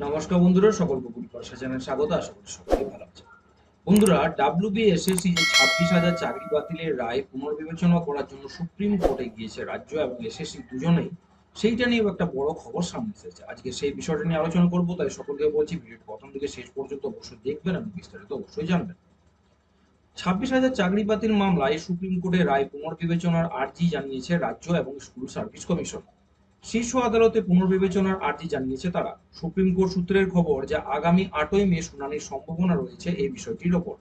নমস্কার বন্ধুরা সকল পুকুর পয়সা চ্যানেল স্বাগত, আশা করি সকলে ভালো আছে বন্ধুরা ডাব্লিউবিএসএসসি যে ছাব্বিশ হাজার চাকরি বাতিলের রায় পুনর্বিবেচনা করার জন্য সুপ্রিম কোর্টে গিয়েছে রাজ্য এবং এসএসসি দুজনেই, সেইটা নিয়েও একটা বড় খবর সামনে এসেছে। আজকে সেই বিষয়টা নিয়ে আলোচনা করব, তাই সকলকে বলছি ভিডিও প্রথম থেকে শেষ পর্যন্ত অবশ্যই দেখবেন এবং বিস্তারিত অবশ্যই জানবেন। ছাব্বিশ হাজার চাকরি বাতিল মামলায় সুপ্রিম কোর্টে রায় পুনর্বিবেচনার আর্জি জানিয়েছে রাজ্য এবং স্কুল সার্ভিস কমিশন। শীর্ষ আদালতে পুনর্বিবেচনার আর্জি জানিয়েছে তারা। সুপ্রিম কোর্ট সূত্রের খবর যে আগামী আটই মে শুনানির সম্ভাবনা রয়েছে এই বিষয়টির ওপর।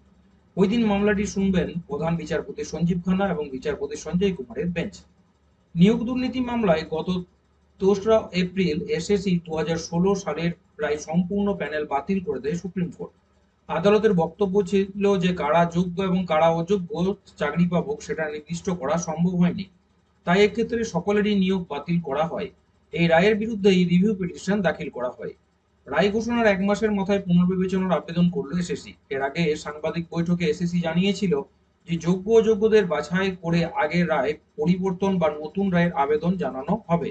ওই দিন মামলাটি শুনবেন প্রধান বিচারপতি সঞ্জীব খান্না এবং বিচারপতি সঞ্জয় কুমারের বেঞ্চ। নিয়োগ দুর্নীতি মামলায় গত দোসরা এপ্রিল এসএসসি দু হাজার ষোলো সালের প্রায় সম্পূর্ণ প্যানেল বাতিল করে দেয় সুপ্রিম কোর্ট। আদালতের বক্তব্য ছিল যে কারা যোগ্য এবং কারা অযোগ্য, চাকরি পাবক সেটা নির্দিষ্ট করা সম্ভব হয়নি। তাই এক্ষেত্রে সকলেরই নিয়োগ বাতিল করা হয়। এই রায়ের বিরুদ্ধেই রিভিউ পিটিশন দাখিল করা হয়। রায় ঘোষণার এক মাসের মাথায় পুনর্বিবেচনার আবেদন করল এসএসসি এর আগে সাংবাদিক বৈঠকে এসএসসি জানিয়েছিল যে যোগ্য অযোগ্যদের বাছাই করে আগের রায় পরিবর্তন বা নতুন রায়ের আবেদন জানানো হবে।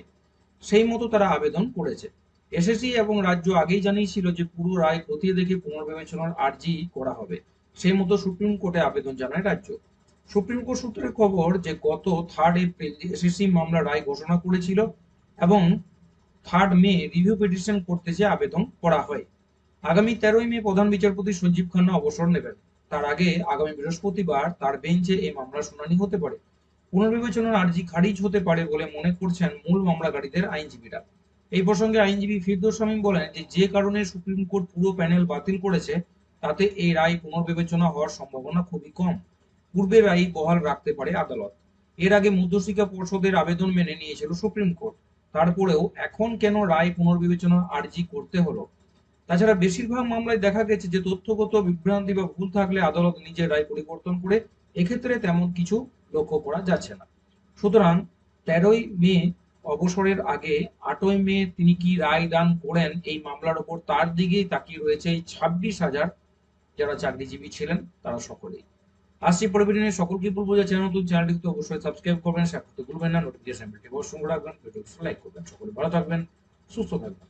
সেই মতো তারা আবেদন করেছে। এসএসসি এবং রাজ্য আগেই জানিয়েছিল যে পুরো রায় খতিয়ে দেখে পুনর্বিবেচনার আর্জি করা হবে। সেই মতো সুপ্রিম কোর্টে আবেদন জানায় রাজ্য। সুপ্রিম কোর্ট সূত্রের খবর যে গত থার্ড এপ্রিল এসএসসি মামলা রায় ঘোষণা করেছিল এবং থার্ড মে রিভিউ পিটিশন করতে যে আবেদন করা হয়। আগামী তেরোই মে প্রধান বিচারপতি সঞ্জীব খান্না অবসর নেবেন। তার আগে আগামী বৃহস্পতিবার তার বেঞ্চে এই মামলার শুনানি হতে পারে। পুনর্বিবেচনার আর্জি খারিজ হতে পারে বলে মনে করছেন মূল মামলাকারীদের আইনজীবীরা। এই প্রসঙ্গে আইনজীবী ফিরদৌস শামীম বলেন যে যে কারণে সুপ্রিম কোর্ট পুরো প্যানেল বাতিল করেছে, তাতে এই রায় পুনর্বিবেচনা হওয়ার সম্ভাবনা খুবই কম। পূর্বের রায় বহাল রাখতে পারে আদালত। এর আগে মধ্যশিক্ষা পর্ষদের আবেদন মেনে নিয়েছিল সুপ্রিম কোর্ট। তারপরেও এখন কেন রায় পুনর্বিবেচনা আর্জি করতে হলো? তাছাড়া বেশিরভাগ মামলায় দেখা গেছে যে তথ্যগত বিভ্রান্তি বা ভুল থাকলে আদালত নিজের রায় পরিবর্তন করে এক্ষেত্রে তেমন কিছু লক্ষ্য করা যাচ্ছে না। সুতরাং তেরোই মে অবসরের আগে আটই মে তিনি কি রায় দান করেন এই মামলার ওপর তার দিকেই তাকিয়ে রয়েছে এই ছাব্বিশ হাজার যারা চাকরিজীবী ছিলেন, তারা সকলেই। আসছি নিয়ে সকলকে বলব যে চ্যানেল নতুন তো অবশ্যই সাবস্ক্রাইব করবেন, সাথে করতে ভুলবেন না নোটিফিকেশন বেলটি অবশ্যই রাখবেন ভিডিও লাইক করবেন। সকলে ভালো থাকবেন, সুস্থ থাকবেন।